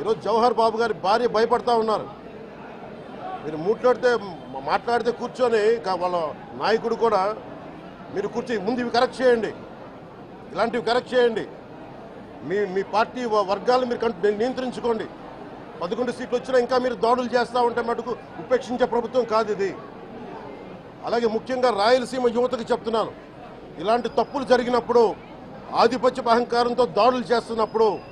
ఈరోజు జవహర్ బాబు గారి భార్య భయపడతా ఉన్నారు. మీరు మాట్లాడితే మాట్లాడితే కూర్చొని వాళ్ళ నాయకుడు కూడా మీరు కూర్చొని ముందు ఇవి కరెక్ట్ చేయండి. ఇలాంటివి కరెక్ట్ చేయండి. మీ మీ పార్టీ వర్గాలు మీరు కంట- నియంత్రించుకోండి. పదకొండు సీట్లు వచ్చినా ఇంకా మీరు దాడులు చేస్తూ ఉంటే మటుకు ఉపేక్షించే ప్రభుత్వం కాదు ఇది. అలాగే ముఖ్యంగా రాయలసీమ యువతకు చెప్తున్నాను. ఇలాంటి తప్పులు జరిగినప్పుడు ఆధిపత్య అహంకారంతో దాడులు చేస్తున్నప్పుడు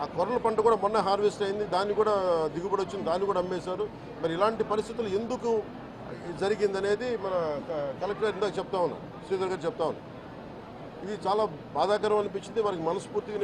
ఆ కొర్రల పంట కూడా మొన్న హార్వెస్ట్ అయింది. దాన్ని కూడా దిగుబడి వచ్చింది. దాన్ని కూడా అమ్మేశారు. మరి ఇలాంటి పరిస్థితులు ఎందుకు జరిగిందనేది మన క- కలెక్టర్ ఇందాక చెప్తా ఉన్నాను శ్రీధర్ గారు చెప్తా ఉన్నాను ఇది చాలా బాధాకరం అనిపించింది. వారికి మనస్ఫూర్తిగా నేను